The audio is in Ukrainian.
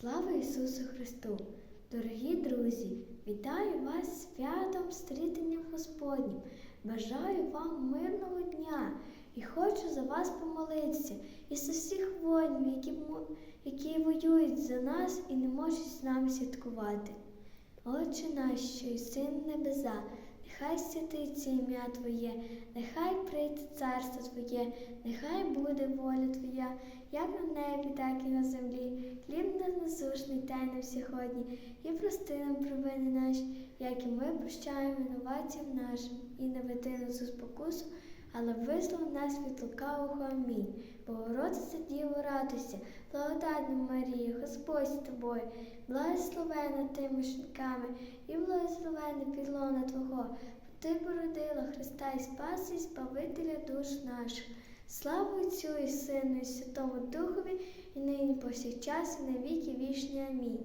Слава Ісусу Христу! Дорогі друзі, вітаю вас святом стрітенням Господнім. Бажаю вам мирного дня і хочу за вас помолитися і з усіх воїнів, які, які воюють за нас і не можуть з нами святкувати. Отче наш, що й син небеса, нехай святиться ім'я Твоє, нехай прийде царство Твоє, нехай буде воля Твоя, як на небі, так і на землі. Хліб нас насушний дай нам сьогодні, і прости нам провини наші, як і ми прощаємо винуватцям нашим, і не веди нас у спокусу, але визвол нас від лукавого. Амінь. Богородиця Діво, радуйся, благодатна Марія, Господь з тобою, благословена ти між жінками, і благословена підлона Твого, бо ти породила Христа і Спаса, і Збавителя душ наших. Слава Отцю і Сину, і Святому Духові, і нині повсякчас, і на віки вічні.